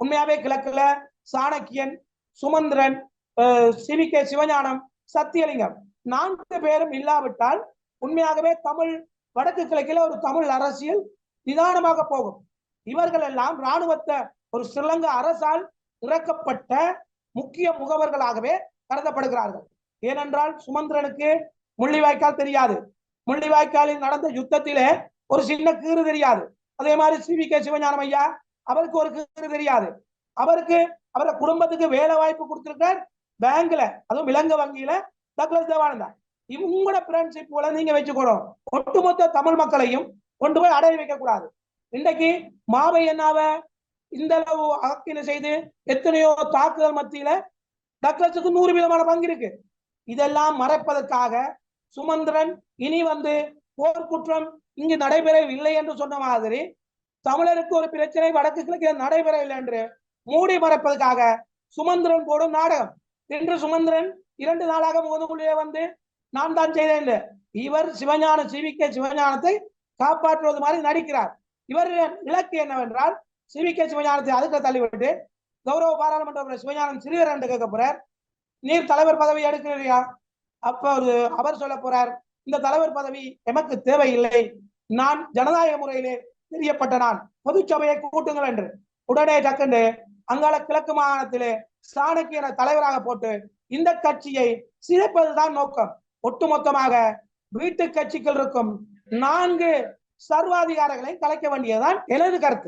உண்மையாவே கிழக்குல Chanakiyan Sumanthiran C V K Sivagnanam Sathiyalingam நான்கு பேரும் இல்லாவிட்டால் உண்மையாகவே தமிழ் வடக்கு கிழக்கில ஒரு தமிழ் அரசியல் நிதானமாக போகும். இவர்கள் எல்லாம் ராணுவத்தை ஒரு ஸ்ரீலங்கா அரசால் இறக்கப்பட்ட முக்கிய முகவர்களாகவே கருதப்படுகிறார்கள். ஏனென்றால் சுமந்திரனுக்கு முள்ளிவாய்க்கால் தெரியாது. முள்ளிவாய்க்காலில் நடந்த யுத்தத்திலே ஒரு சின்ன கீறு தெரியாது. அதே மாதிரி சி வி கே சிவஞானம் ஐயா அவருக்கு ஒரு கீறு தெரியாது. அவருக்கு அவர குடும்பத்துக்கு வேலை வாய்ப்பு கொடுத்திருக்கார் பேங்க்ல அதுவும் விலங்கு வங்கியில டக்ளஸ் தேவானந்தா. இவங்களோட ஃப்ரெண்ட்ஷிப் போல நீங்க வச்சுக்கணும். ஒட்டுமொத்த தமிழ் மக்களையும் கொண்டு போய் அடைய வைக்க கூடாது இன்றைக்கு மாவை என்னாவ இந்த அளவு ஆக்கின செய்து எத்தனையோ தாக்குதல் மத்தியில டக்ளஸுக்கு நூறு விதமான பங்கு இருக்கு. இதெல்லாம் மறைப்பதற்காக சுமந்திரன் இனி வந்து போர்க்குற்றம் இங்கு நடைபெறவில்லை என்று சொன்ன மாதிரி தமிழருக்கு ஒரு பிரச்சனை வடக்கு கிழக்கு நடைபெறவில்லை என்று மூடி மறைப்பதற்காக சுமந்திரன் போடும் நாடகம். இன்று சுமந்திரன் இரண்டு நாளாக முகதுக்குள்ளே வந்து நான் தான் செய்தேன் இவர் சிவஞான சிவிக்க சிவஞானத்தை காப்பாற்றுவது மாதிரி நடிக்கிறார். இவர் இலக்கு என்னவென்றால் சிவிக்க சிவஞானத்தை அதுக்கு தள்ளிவிட்டு கௌரவ பாராளுமன்ற சிவஞானம் சிறுவர் என்று கேட்க போறார். நீர் தலைவர் பதவி எடுக்கிறீர்களா? அப்போ ஒரு அவர் சொல்ல போறார் இந்த தலைவர் பதவி எமக்கு தேவையில்லை. நான் ஜனநாயக முறையிலே தெரியப்பட்ட நான். பொதுச்சபையை கூட்டுங்கள் என்று. உடனே டக்குண்டு அங்காள கிழக்கு மாகாணத்திலே சாணக்கியன தலைவராக போட்டு இந்த கட்சியை சிதைப்பதுதான் நோக்கம். ஒட்டுமொத்தமாக வீட்டு கட்சிகள் இருக்கும் நான்கு சர்வாதிகாரங்களை கலைக்க வேண்டியதுதான் எனது கருத்து.